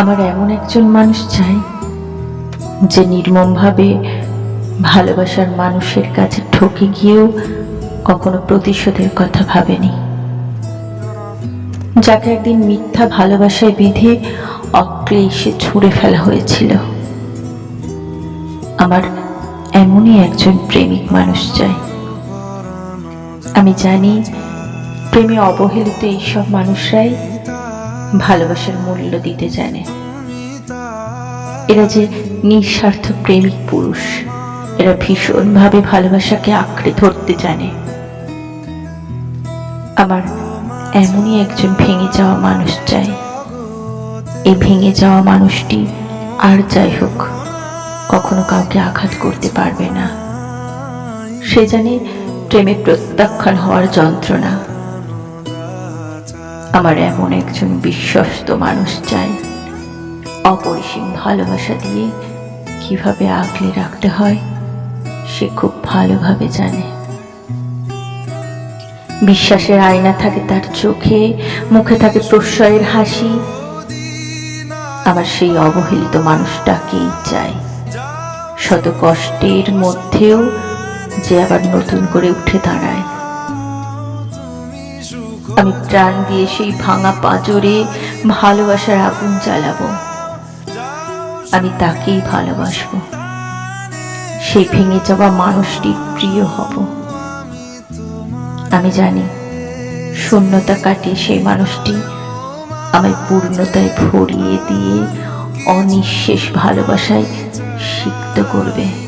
আমার এমন একজন মানুষ চাই, যে নির্মমভাবে ভালোবাসার মানুষের কাছে ঠকে গিয়েও কখনো প্রতিশোধের কথা ভাবেনি। যাকে একদিন মিথ্যা ভালোবাসায় বেঁধে অক্লেশে ছুঁড়ে ফেলা হয়েছিল। আমার এমনই একজন প্রেমিক মানুষ চাই। আমি জানি প্রেমে অবহেলিত এইসব মানুষরাই ভালোবাসার মূল্য দিতে জানে। এরা যে নিঃস্বার্থ প্রেমিক পুরুষ, এরা ভীষণভাবে ভালোবাসাকে আঁকড়ে ধরতে জানে। আমার এমনই একজন ভেঙে যাওয়া মানুষ চাই। এই ভেঙে যাওয়া মানুষটি আর যাই হোক, কখনো কাউকে আঘাত করতে পারবে না। সে জানে প্রেমে প্রত্যাখ্যান হওয়ার যন্ত্রণা। আমার এমন একজন বিশ্বস্ত মানুষ চাই। অপরিসীম ভালোবাসা দিয়ে কীভাবে আগলে রাখতে হয়, সে খুব ভালোভাবে জানে। বিশ্বাসের আয়না থাকে তার চোখে, মুখে থাকে প্রশ্রয়ের হাসি। আমার সেই অবহেলিত মানুষটাকেই চাই। শত কষ্টের মধ্যেও যে আবার নতুন করে উঠে দাঁড়ায়। আমি প্রাণ দিয়ে সেই ভাঙা পাঁজরে ভালোবাসার আগুন জ্বালাবো। আমি তাকেই ভালোবাসবো। সেই ভেঙে যাওয়া মানুষটি প্রিয় হব। আমি জানি, শূন্যতা কাটিয়ে সেই মানুষটি আমায় পূর্ণতায় ভরিয়ে দিয়ে অনিঃশেষ ভালোবাসায় সিক্ত করবে।